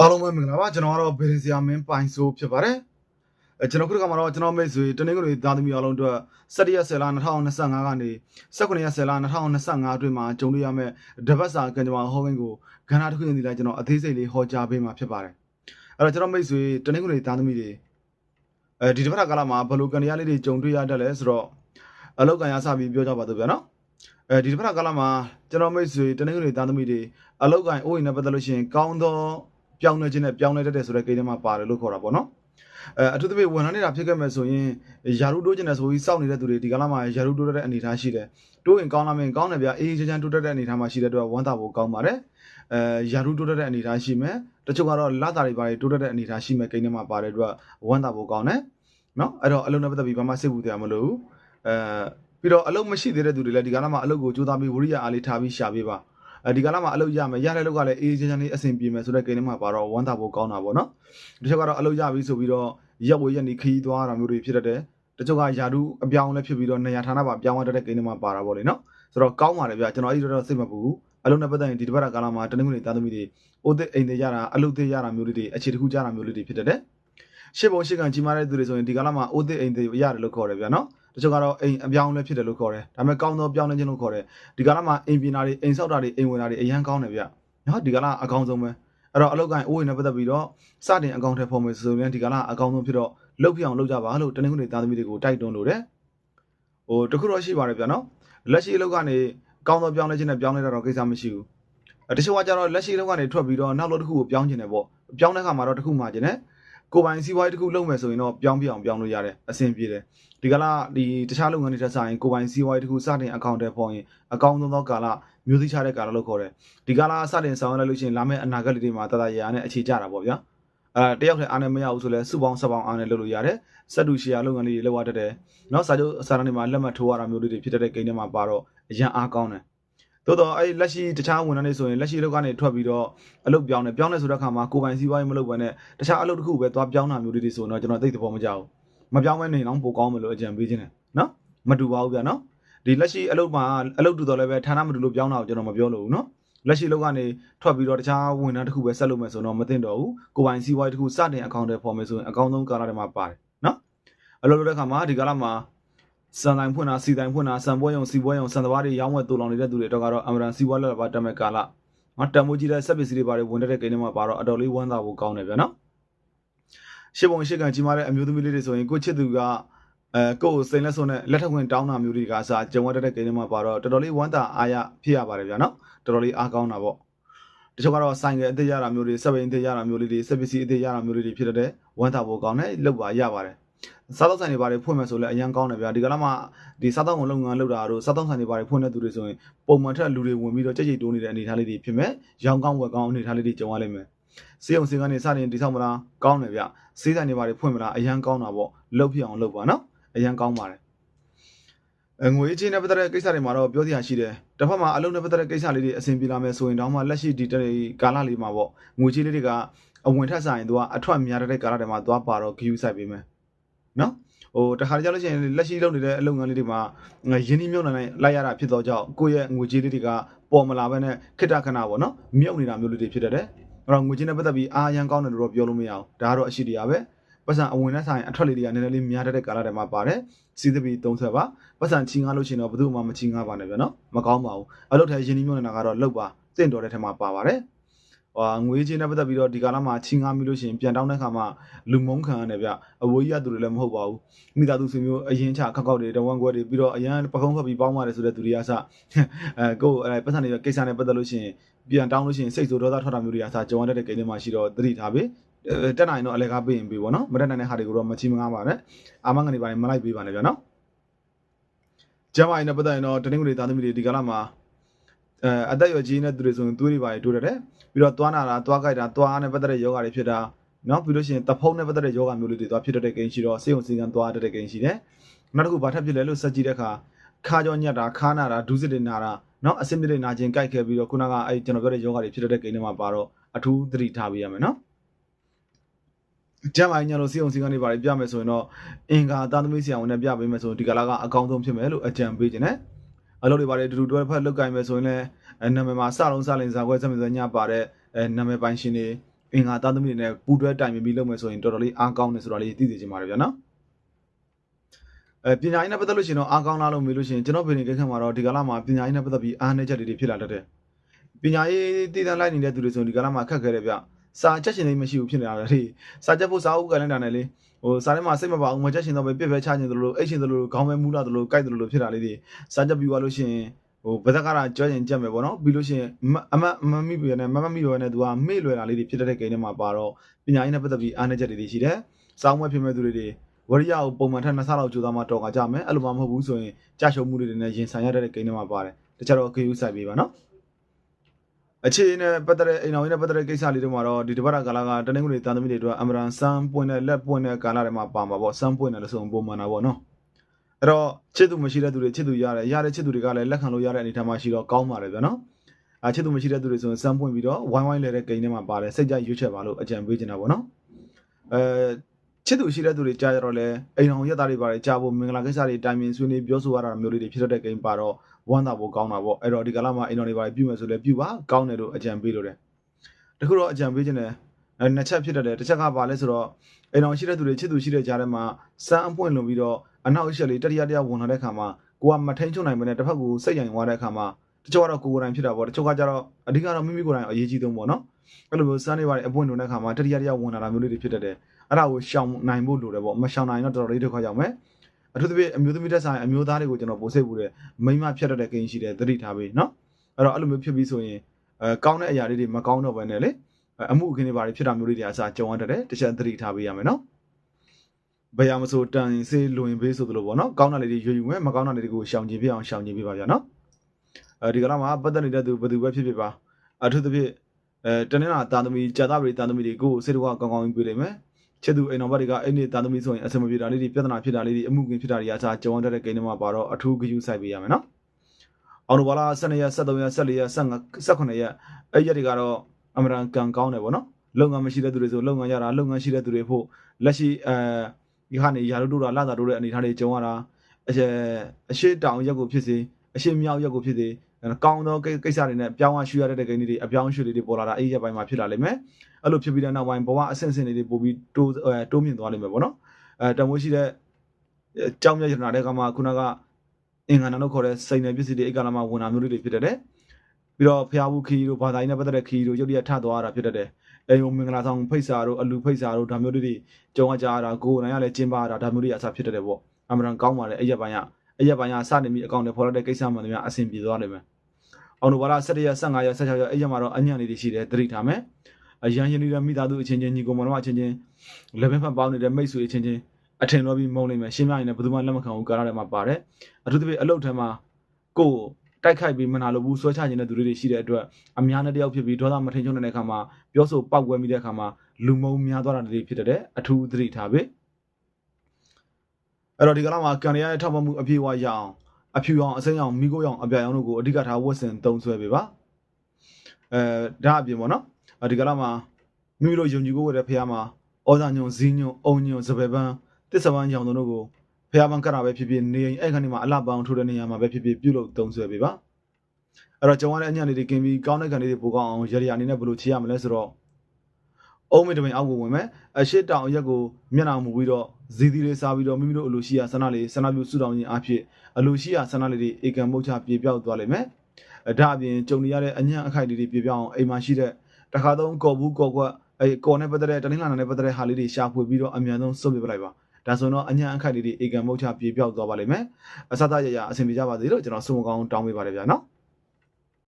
အားလုံးပဲမင်္ဂလာပါကျွန်တော်ကတော့ဗေဒင်ဆရာမင်းပိုင်ဆိုးဖြစ်ပါတယ်အဲကျွန်တော်ခုတစ်ခါမှာတော့ကျွန်တော်မိတ်ဆွေတနင်္ဂနွေသားသမီးအားလုံးအတွက်17ရက်10လ2025ကနေ19ရက်10လ2025အတွင်းမှာကြုံတွေ့ရမယ့်တပတ်စာကံကြမ္မာဟောခင်းကိုကဏ္ဍတစ်ခုရင်ဒီလိုက်ကျွန်တော်အသေးစိတ်လေးဟောကြားပေးမှာဖြစ်ပါတယ်အဲ့တော့ကျွန်တော်မိတ်ဆွေတနင်္ဂနွေသားသမီးတွေအဲဒီတစ်ပတ်ကာလမှာဘယ်လိုကံတရားလေးတွေကြုံတွေ့ရတတ်လဲဆိုတော့အလောက်ကံရစပြီးပြောကြပါတော့ဗျာနော်အဲဒီတစ်ပတ်ကာလမှာကျွန်တော်မိတ်ဆွေတနင်္ဂနွေသားသမီးတွေအလောက်ကံအိုးရင်နဲ့ပတ်သက်လို့ရှိရင်ကောင်းသော ပြောင်းလဲခြင်းနဲ့ပြောင်းလဲတတ်တယ်ဆိုတဲ့ကိန်းထဲမှာပါတယ်လို့ခေါ်တာပေါ့နော်အဲအထူးသဖြင့်ဝန်ထမ်းနေတာဖြစ်ခဲ့မယ်ဆိုရင်ယာရုတိုးခြင်းနဲ့ဆိုပြီးစောင့်နေတဲ့သူတွေဒီကလာမှာယာရုတိုးတဲ့အနေအထားရှိတယ်တိုးရင်ကောင်းလာမယ်ကောင်းတယ်ဗျအေးချမ်းချမ်းတိုးတက်တဲ့အနေအထားမှာရှိတဲ့အတွက်ဝန်တာဖို့ကောင်းပါတယ်အဲယာရုတိုးတဲ့အနေအထားရှိမယ်တချို့ကတော့လာတာတွေပါတိုးတက်တဲ့အနေအထားရှိမယ်ကိန်းထဲမှာပါတယ်အတွက်ဝန်တာဖို့ကောင်းတယ်နော်အဲ့တော့အလုံးနဲ့ပတ်သက်ပြီးဘာမှစိတ်ပူတရားမလို့အဲပြီးတော့အလုံးမရှိသေးတဲ့သူတွေလည်းဒီကလာမှာအလုံးကိုကြိုးစားပြီးဝရိယအားလေးထားပြီးရှာပေးပါအဲ ဒီကလာမှာအလုပ်ရမယ်ရတဲ့လောက်ကလည်းအေးချမ်းချမ်းလေးအဆင်ပြေမယ်ဆိုတဲ့ကိန်းထဲမှာပါတော့ဝမ်းသာဖို့ကောင်းတာပေါ့နော်တချို့ကတော့အလုပ်ရပြီဆိုပြီးတော့ရက်ဝေးရက်နေခရီးသွားတာမျိုးတွေဖြစ်တတ်တယ်တချို့ကယာတုအပြောင်းလဲဖြစ်ပြီးတော့နေရာဌာနပါပြောင်းသွားတဲ့ကိန်းထဲမှာပါတာပေါ့လေနော်ဆိုတော့ကောင်းပါတယ်ဗျကျွန်တော်အဲ့ဒီတော့စိတ်မပူဘူးအလုပ်နဲ့ပတ်သက်ရင်ဒီတစ်ပတ်ကာလမှာတနင်္ဂနွေသားသမီးတွေအိုးသစ်အိမ်တွေရတာအလုပ်သစ်ရတာမျိုးလေးတွေအခြေတစ်ခုကြတာမျိုးလေးတွေဖြစ်တတ်တယ်ရှစ်ပုံရှစ်ကန်ကြီးမားတဲ့သူတွေဆိုရင်ဒီကာလမှာအိုးသစ်အိမ်တွေရတယ်လို့ခေါ်တယ်ဗျာနော် တချို့ကတော့အိမ်အပြောင်းလဲဖြစ်တယ်လို့ခေါ်တယ်ဒါပေမဲ့ကောင်းသောပြောင်းလဲခြင်းလို့ခေါ်တယ်ဒီကာလမှာအိမ်ပြင်တာတွေအိမ်ဆောက်တာတွေအိမ်ဝင်တာတွေအရန်ကောင်းတယ်ဗျနော်ဒီကာလအကောင်းဆုံးပဲအဲ့တော့အလောက်ကိုင်းအိုးရင်နဲ့ပတ်သက်ပြီးတော့စတင်အကောင့်ထဲပေါ်မယ်ဆိုရင်ဒီကာလအကောင်းဆုံးဖြစ်တော့လှုပ်ပြအောင်လှုပ်ကြပါလို့တနင်္ဂနွေသားသမီးတွေကိုတိုက်တွန်းလို့တယ်ဟိုတခုတော့ရှိပါတယ်ဗျနော်လက်ရှိအလောက်ကနေကောင်းသောပြောင်းလဲခြင်းနဲ့ပြောင်းလဲတာတော့ကိစ္စမရှိဘူးတချို့ကကြတော့လက်ရှိအလောက်ကနေထွက်ပြီးတော့နောက်လို့တစ်ခုကိုပြောင်းခြင်းတယ်ပေါ့ပြောင်းတဲ့ခါမှာတော့တစ်ခုမှခြင်းတယ် ကိုပိုင်စီးပွားရေးတစ်ခုလုပ်မယ်ဆိုရင်တော့ပြောင်းပြအောင်ပြောင်းလို့ရတယ်အဆင်ပြေတယ်ဒီကလာဒီတခြားလုပ်ငန်းတွေထက်ဆိုင်ကိုပိုင်စီးပွားရေးတစ်ခုစတင်အကောင့်ထဲပေါ်ရင်အကောင့်သုံးသောကာလမျိုးစိချတဲ့ကာလလို့ခေါ်တယ်ဒီကာလစတင်ဆောင်ရွက်လိုက်လို့ရှိရင်လာမယ့်အနာဂတ်လေးတွေမှာတတရရနဲ့အခြေကျတာပေါ့ဗျာအဲတယောက်တည်းအားနဲ့မရဘူးဆိုလဲစုပေါင်းစပေါင်းအားနဲ့လုပ်လို့ရတယ်စက်တူရှီယာလုပ်ငန်းလေးတွေလုပ်ရတတ်တယ်နောက်စာချုပ်စာတမ်းတွေမှာလက်မှတ်ထိုးရတာမျိုးလေးတွေဖြစ်တဲ့ကိန်းထဲမှာပါတော့အရန်အားကောင်းတယ် သို့တော့အဲ့လက်ရှိတခြားဝန်ထမ်းတွေဆိုရင်လက်ရှိလောက်ကနေထွက်ပြီးတော့အလုပ်ပြောင်းတယ်ပြောင်းတယ်ဆိုတဲ့အခါမှာကိုပိုင်စီးပွားရေးမလုပ်ဘဲနဲ့တခြားအလုပ်တစ်ခုပဲသွားပြောင်းတာမျိုးလေးတွေဆိုတော့ကျွန်တော်သိတဲ့ဘောမကြောက်ဘူးမပြောင်းမဲနေတော့ပိုကောင်းမလို့အကြံပေးခြင်းတယ်နော်မတူပါဘူးဗျာနော်ဒီလက်ရှိအလုပ်မှာအလုပ်တူတော်လည်းပဲဌာနမတူလို့ပြောင်းတာကိုကျွန်တော်မပြောလို့ဘူးနော်လက်ရှိလောက်ကနေထွက်ပြီးတော့တခြားဝန်ထမ်းတစ်ခုပဲဆက်လုပ်မယ်ဆိုတော့မသိတော့ဘူးကိုပိုင်စီးပွားရေးတစ်ခုစတင်အကောင့်တွေပေါ်မယ်ဆိုရင်အကောင့်ဆုံးကာလတွေမှာပါတယ်နော်အလုပ်လုပ်တဲ့အခါမှာဒီကာလမှာ စံတိုင်းဖွင့်တာစီတိုင်းဖွင့်တာစံပွဲရုံစီပွဲရုံစံတဘာတွေရောင်းဝယ်တူလောင်နေတဲ့သူတွေတော့ကတော့အမရန်စီပွဲလက်ပါတက်မဲ့ကာလငါတံမိုးကြီးတဲ့စက်ပစ္စည်းတွေပါတွေဝင်တဲ့ကိန်းတွေမှာပါတော့အတော်လေးဝမ်းသာဖို့ကောင်းတယ်ဗျာနော်ရှစ်ပုံရှစ်ကန်ကြီးမားတဲ့အမျိုးသမီးလေးတွေဆိုရင်ကိုချစ်သူကအဲကိုယ်စိန်လက်စွန်းနဲ့လက်ထက်ခွင့်တောင်းတာမျိုးတွေကစားကြုံရတဲ့ကိန်းတွေမှာပါတော့တော်တော်လေးဝမ်းသာအားရဖြစ်ရပါတယ်ဗျာနော်တော်တော်လေးအားကောင်းတာပေါ့တချို့ကတော့ဆိုင်ကအသေးရတာမျိုးတွေစက်ပိန်အသေးရတာမျိုးလေးတွေစက်ပစ္စည်းအသေးရတာမျိုးလေးတွေဖြစ်တဲ့ဝမ်းသာဖို့ကောင်းတယ်လောက်ပါရပါတယ် စားတော့ဆိုင်တွေဘာတွေဖွင့်မယ်ဆိုလဲအရန်ကောင်းတယ်ဗျာဒီကလာမှဒီစားတော့လုပ်ငန်းလုပ်တာတို့စားတော့ဆိုင်တွေဘာတွေဖွင့်တဲ့သူတွေဆိုရင်ပုံမှန်ထက်လူတွေဝင်ပြီးတော့ကြိတ်ကြိတ်တိုးနေတဲ့အနေအထားလေးတွေဖြစ်မယ်ရောင်းကောင်းဝယ်ကောင်းအနေအထားလေးတွေကြုံရလိမ့်မယ်စေးအောင်စေးကနေစတင်တိဆောက်မလားကောင်းတယ်ဗျစေးဆိုင်တွေဘာတွေဖွင့်မလားအရန်ကောင်းတာပေါ့လှုပ်ပြအောင်လုပ်ပါနော်အရန်ကောင်းပါတယ်အငွေချင်းနဲ့ပတ်သက်တဲ့ကိစ္စတွေမှာတော့ပြောစရာရှိတယ်။တစ်ဖက်မှာအလုံးနဲ့ပတ်သက်တဲ့ကိစ္စလေးတွေအဆင်ပြေလာမယ်ဆိုရင်တော့မှလက်ရှိဒီကာလလေးမှာပေါ့ငွေချင်းလေးတွေကအဝင်ထက်ဆိုင်သူကအထွက်များတဲ့ကာလတွေမှာသွားပါတော့ဂယူဆိုင်ပေးမယ်။ နော်ဟိုတခါတကြလို့ရှိရင်လက်ရှိလုပ်နေတဲ့အလုပ်ငန်းလေးတွေမှာရင်းနှီးမြှုပ်နှံလိုက်ရတာဖြစ်တော့ကြောင့်ကိုယ့်ရဲ့ငွေကြေးလေးတွေကပေါ်မလာဘဲနဲ့ခိတ္တခဏပေါ့နော်မြုပ်နေတာမျိုးလေးတွေဖြစ်တတ်တယ်။အဲ့တော့ငွေကြေးနဲ့ပတ်သက်ပြီးအာရန်ကောင်းတယ်လို့တော့ပြောလို့မရအောင်။ဒါကတော့အရှိတရားပဲ။ပတ်စံအဝင်နဲ့ဆိုင်အထွက်လေးတွေကနည်းနည်းလေးများတဲ့ကာလတွေမှာပါတယ်။စီးသပီသုံးဆက်ပါ။ပတ်စံချီငါလို့ရှိရင်တော့ဘယ်သူမှမချီငါပါနဲ့ဗျာနော်။မကောင်းပါဘူး။အလုပ်ထဲရင်းနှီးမြှုပ်နှံတာကတော့လောက်ပါ။တင့်တော်တဲ့ထဲမှာပါပါတယ်။ ဟိုငွေချင်းနဲ့ပတ်သက်ပြီးတော့ဒီကာလမှာချင်းငားမိလို့ရှိရင်ပြန်တောင်းတဲ့ခါမှာလူမုံခံရတယ်ဗျအဝေးကြီးကသူတွေလည်းမဟုတ်ပါဘူးမိသားစုဆွေမျိုးအရင်ချခောက်ခောက်တွေတဝမ်းကွက်တွေပြီးတော့အရန်ပကုံးဖက်ပြီးပေါင်းပါတယ်ဆိုတဲ့သူတွေကစအဲကိုယ်အဲပတ်စံတွေကိစ္စနဲ့ပတ်သက်လို့ရှိရင်ပြန်တောင်းလို့ရှိရင်စိတ်ဆိုးဒေါသထွက်တာမျိုးတွေကစကြုံရတဲ့ကိန်းတွေမှာရှိတော့သတိထားပေးတက်နိုင်တော့အလဲကားပေးရင်ပေးပေါ့နော်မတက်နိုင်တဲ့ဟာတွေကိုတော့မချီမငားပါနဲ့အာမငနေပါနဲ့မလိုက်ပေးပါနဲ့ဗျာနော်ကျမအိုင်နဲ့ပတ်သက်ရင်တော့တနင်္ဂနွေသားသမီးတွေဒီကာလမှာ အဲအသက်အရွယ်ကြီးနေတဲ့သူတွေဆိုရင်သွေးတွေပါတိုးတယ်ပြီးတော့သွားနာတာသွားကြိုက်တာသွားနဲ့ပတ်သက်တဲ့ယောဂတွေဖြစ်တာနော်ပြီးလို့ရှိရင်တဖုံးနဲ့ပတ်သက်တဲ့ယောဂမျိုးလေးတွေသွားဖြစ်တဲ့ကိန်းရှိတော့စေုံစင်ကန်သွားတဲ့ကိန်းရှိတယ်နောက်တစ်ခုဘာထပ်ဖြစ်လဲလို့စက်ကြည့်တဲ့အခါခါကြောညက်တာခါနာတာဒူးစစ်တွေနာတာနော်အစင်မြစ်တွေနာခြင်းကြိုက်ခဲ့ပြီးတော့ခုနကအဲ့ကျွန်တော်ပြောတဲ့ယောဂတွေဖြစ်တဲ့ကိန်းတွေမှာပါတော့အထူးသတိထားပေးရမယ်နော်ကျမ်းမာညလို့စီအောင်စီကနေပါပြမယ်ဆိုရင်တော့အင်္ဂါသားသမီးဆရာဝန်နဲ့ပြပေးမယ်ဆိုရင်ဒီကလာကအကောင်းဆုံးဖြစ်မယ်လို့အကြံပေးခြင်းနဲ့ အလုပ်တွေပါတယ်တူတူတွဲဖက်လုတ်ကင်မယ်ဆိုရင်လည်းနာမည်မှာစလုံးစလင်စာခွဲစမစညပါတဲ့အဲနာမည်ပိုင်ရှင်တွေအင်္ဂါသားသမီးတွေနဲ့ပူတွဲတိုင်ပင်ပြီးလုပ်မယ်ဆိုရင်တော်တော်လေးအားကောင်းတယ်ဆိုတာလေးသိသိချင်ပါတယ်ဗျာနော်အဲပညာရေးနဲ့ပတ်သက်လို့ရှိရင်တော့အားကောင်းလားလို့မေးလို့ရှိရင်ကျွန်တော်ပြင်နေကိစ္စမှာတော့ဒီကလာမှာပညာရေးနဲ့ပတ်သက်ပြီးအားနည်းချက်တွေဖြစ်လာတတ်တယ်ပညာရေးတည်တံ့လိုက်နေတဲ့သူတွေဆိုရင်ဒီကလာမှာခက်ခဲတယ်ဗျ စာချက်ရှင်လေးမရှိဘူးဖြစ်နေတာလေစာချက်ဖို့စာအုပ်ကလည်းတာနဲ့လေဟိုစာထဲမှာစိတ်မပါဘူးမချက်ရှင်တော့ပဲပြက်ပဲချခြင်းသလိုအိတ်ရှင်သလိုခေါင်းပဲမူးလာသလိုကြိုက်သလိုဖြစ်တာလေးတွေစာချက်ပြီးသွားလို့ရှိရင်ဟိုဘဇက်ကရာကြောရင်ကြက်မယ်ပေါ့နော်ပြီးလို့ရှိရင်အမအမမိပြနဲ့မမမိပြနဲ့သူကမေ့လွယ်တာလေးတွေဖြစ်တဲ့ကိန်းထဲမှာပါတော့ပညာရေးနဲ့ပတ်သက်ပြီးအားနည်းချက်တွေရှိတယ်စောင်းမွဲဖြစ်မဲ့သူတွေဝရိယကိုပုံမှန်ထက်နှစ်ဆလောက်ကြိုးစားမှတော်ကကြမယ်အဲ့လိုမှမဟုတ်ဘူးဆိုရင်ကြာရှုံမှုတွေနဲ့ရင်ဆိုင်ရတဲ့ကိန်းထဲမှာပါတယ်တခြားတော့ KU စိုက်ပေးပါနော် အခြေနဲ့ပတ်သက်တဲ့အိမ်တော်ကြီးနဲ့ပတ်သက်တဲ့ကိစ္စလေးတွေမှာတော့ဒီတပတ်ကာလကတနင်္ဂနွေတာသမီတွေအတွက်အမရန်စမ်းပွင့်တဲ့လက်ပွင့်တဲ့ကာလတွေမှာပါမှာပေါ့စမ်းပွင့်တယ်လို့ဆိုရင်ပုံမှန်တာပေါ့နော်အဲ့တော့ချစ်သူမရှိတဲ့သူတွေချစ်သူရတယ်ရတဲ့ချစ်သူတွေကလည်းလက်ခံလို့ရတဲ့အနေအထားမှာရှိတော့ကောင်းပါတယ်ဗျာနော်အချစ်သူမရှိတဲ့သူတွေဆိုရင်စမ်းပွင့်ပြီးတော့ဝိုင်းဝိုင်းလဲတဲ့ကိန်းထဲမှာပါတယ်စိတ်ကြရွေးချက်ပါလို့အကြံပေးချင်တာပေါ့နော်အဲချစ်သူရှိတဲ့သူတွေကြားကြတော့လဲအိမ်အောင်ရက်သားတွေပါတယ်ကြားဖို့မင်္ဂလာကိစ္စတွေတိုင်ပင်ဆွေးနွေးပြောဆိုရတာမျိုးလေးတွေဖြစ်တတ်တဲ့ကိန်းပါတော့ ဝမ်းသာဖို့ကောင်းတာပေါ့အဲ့တော့ဒီကလာမှာအိမ်တော်တွေပါတယ်ပြုမယ်ဆိုလဲပြုပါကောင်းတယ်လို့အကြံပေးလို့တယ်တခုတော့အကြံပေးခြင်းတယ်အဲနှစ်ချက်ဖြစ်တတ်တယ်တစ်ချက်ကပါလဲဆိုတော့အိမ်တော်ရှိတဲ့သူတွေချစ်သူရှိတဲ့ကြားထဲမှာစမ်းအပွင့်လွန်ပြီးတော့အနောက်အရှက်လေးတတိယတရားဝင်လာတဲ့ခါမှာကိုကမထိန်ချုံနိုင်မနဲ့တစ်ဖက်ကိုစိတ်ယိုင်သွားတဲ့ခါမှာတချို့ကတော့ကိုကိုယ်တိုင်ဖြစ်တာပေါ့တချို့ကကြတော့အဓိကတော့မိမိကိုယ်တိုင်အရေးကြီးဆုံးပေါ့နော်အဲ့လိုမျိုးစမ်းနေပါတဲ့အပွင့်လွန်တဲ့ခါမှာတတိယတရားဝင်လာတာမျိုးလေးတွေဖြစ်တတ်တယ်အဲ့ဒါကိုရှောင်နိုင်ဖို့လိုတယ်ပေါ့မရှောင်နိုင်တော့တော်တော်လေးဒုက္ခရောက်မယ် အထူးသဖြင့်အမျိုးသမီးတက်ဆိုင်အမျိုးသားတွေကိုကျွန်တော်ပို့စိတ်ပူတယ်မိန်းမဖြတ်တတ်တဲ့ကိန်းရှိတယ်သတိထားပေးနော်အဲ့တော့အဲ့လိုမျိုးဖြစ်ပြီးဆိုရင်အဲကောင်းတဲ့အရာလေးတွေမကောင်းတော့ဘဲနဲ့လေအမှုအခင်းတွေဘာတွေဖြစ်တာမျိုးလေးတွေအစားကြုံရတတ်တယ်တစ်ချက်သတိထားပေးရမယ်နော်ဘယ်ရမဆိုတန်စေးလွင်ပေးဆိုသလိုပေါ့နော်ကောင်းတာလေးတွေရွေယူမယ်မကောင်းတာလေးတွေကိုရှောင်ကျင်ပြအောင်ရှောင်ကျင်ပြပါဗျာနော်အဲဒီကလာမှာပတ်သက်နေတဲ့သူဘယ်သူပဲဖြစ်ဖြစ်ပါအထူးသဖြင့်အဲတနင်္လာတာသမီကြာသပတေးတာသမီတွေကိုစိတ်တော့ကောင်းကောင်းပြေးလိမ့်မယ် ချစ်သူအိမ်တော်ဘက်ကအဲ့ဒီတာသမီဆိုရင်အဆင်မပြေတာလေးတွေပြဿနာဖြစ်တာလေးတွေအမှုကင်းဖြစ်တာတွေအစားကြုံရတဲ့ကိန်းတွေမှာပါတော့အထူးဂရုစိုက်ပေးရမယ်နော်အောင်တော်ဘာလာ12ရက်13ရက်14ရက်15 18ရက်အဲ့ရက်တွေကတော့အမရန်ကန်ကောင်းတယ်ဗောနော်လုပ်ငန်းမရှိတဲ့သူတွေဆိုလုပ်ငန်းရတာလုပ်ငန်းရှိတဲ့သူတွေဖို့လက်ရှိအဲဒီဟာနေရာတို့တို့တာလာတာတို့တဲ့အနေထားတွေကြုံရတာအရှေအရှိတောင်ရက်ကိုဖြစ်စေအရှိမြောက်ရက်ကိုဖြစ်စေ ကောင်းသောကိစ္စတွေနဲ့ပြောင်းရရှူရတဲ့ကိန်းတွေအပြောင်းရွှေ့တွေပေါ်လာတာအဲ့ဒီရက်ပိုင်းမှာဖြစ်လာလိမ့်မယ်အဲ့လိုဖြစ်ပြီးတဲ့နောက်ပိုင်းဘဝအဆင့်ဆင့်တွေပို့ပြီးတိုးတိုးမြင့်သွားလိမ့်မယ်ပေါ့နော်အဲတမိုးရှိတဲ့ကြောင်းမြတ်ရတနာတဲ့ကမှာခုနကအင်္ဂါနာလို့ခေါ်တဲ့စိန်နယ်ပစ္စည်းတွေအိတ်ကလာမှာဝင်လာမျိုးတွေဖြစ်တတ်တယ်ပြီးတော့ဖျားဘူးခီတို့ဘာသာရေးနဲ့ပတ်သက်တဲ့ခီတို့ရုပ်ရထသွားတာဖြစ်တတ်တယ်အဲယုံမင်္ဂလာဆောင်ဖိတ်စာတို့အလူဖိတ်စာတို့ဒါမျိုးတွေကြုံကြရတာကိုယ်နိုင်ရလဲကျင်းပါတာဒါမျိုးတွေအစားဖြစ်တတ်တယ်ပေါ့အမှန်တန်ကောင်းပါလေအဲ့ရက်ပိုင်းကအရက်ပိုင်းကစနေပြီးအကောင့်တွေဖော်လာတဲ့ကိစ္စမှန်တယ်များအဆင်ပြေသွားလိမ့်မယ် အောင်တို့ဘာလာ17ရက်15ရက်16ရက်အဲ့ရက်မှာတော့အညံ့လေးတွေရှိတယ်သတိထားမယ်အရန်ရင်နေတဲ့မိသားစုအချင်းချင်းညီကောင်မတော်အချင်းချင်းလက်ဖက်ဖက်ပေါင်းနေတဲ့မိတ်ဆွေအချင်းချင်းအထင်တော့ပြီးမုန်းလိမ့်မယ်ရှင်းပြရင်လည်းဘယ်သူမှလက်မခံဘူးကားရတဲ့မှာပါတယ်အထူးသဖြင့်အလုပ်ထဲမှာကိုယ်တိုက်ခိုက်ပြီးမနာလို့ဘူးဆွဲချခြင်းတဲ့သူတွေရှိတဲ့အတွက်အများနဲ့တယောက်ဖြစ်ပြီးဒေါသမထင်ချုံတဲ့အခါမှာပြောဆိုပောက်ကွဲမိတဲ့အခါမှာလူမုံများသွားတာတွေဖြစ်တဲ့အထူးသတိထားပေးအဲ့တော့ဒီကလာမှာကန်ရရဲ့ထောက်ပံ့မှုအပြည့်အဝရအောင် အဖြူအောင်အစိမ်းအောင်မိကိုအောင်အပြာရောင်တို့ကိုအဓိကထားဝတ်ဆင်သုံးဆွဲပေးပါအဲဒါအပြင်ပေါ့နော်ဒီကလာမှာမိမိတို့ယုံကြည်ကိုရတဲ့ဖះမှာဩဇာညုံဇီးညုံအုံညုံစပယ်ပန်းတစ္ဆပန်းရောင်တို့ကိုဖះပန်းကတာပဲဖြစ်ဖြစ်နေရင်အဲ့ခါနေမှာအလှပန်းထိုးတဲ့နေရာမှာပဲဖြစ်ဖြစ်ပြုလုပ်သုံးဆွဲပေးပါအဲ့တော့ကျွန်တော်လည်းအညံ့လေးတွေကင်းပြီးကောင်းတဲ့ခံလေးတွေပိုကောင်းအောင်ရရအနေနဲ့ဘယ်လိုချေရမလဲဆိုတော့ အုံးမတမင်အောက်ကိုဝင်မယ်အရှိတောင်ရက်ကိုမျက်နှာမူပြီးတော့ဇီသီလေးစားပြီးတော့မိမိတို့အလိုရှိရာဆန္ဒလေးဆန္ဒပြုစုတောင်းခြင်းအဖြစ်အလိုရှိရာဆန္ဒလေးတွေဧကံမုတ်ချပြေပြောက်သွားလိမ့်မယ်ဒါအပြင်ကြုံနေရတဲ့အညံ့အခိုက်လေးတွေပြေပြောက်အောင်အိမ်မှာရှိတဲ့တခါသုံးကော်ဘူးကော်ကွက်အဲကော်နဲ့ပတ်သက်တဲ့တနင်္လာနေ့နဲ့ပတ်သက်တဲ့ဟာလေးတွေရှာဖွေပြီးတော့အမြန်ဆုံးစုပ်ပြပလိုက်ပါဒါဆိုတော့အညံ့အခိုက်လေးတွေဧကံမုတ်ချပြေပြောက်သွားပါလိမ့်မယ်အစသရရအဆင်ပြေကြပါသေးလို့ကျွန်တော်ဆုမကောင်းတောင်းပေးပါတယ်ဗျာနော်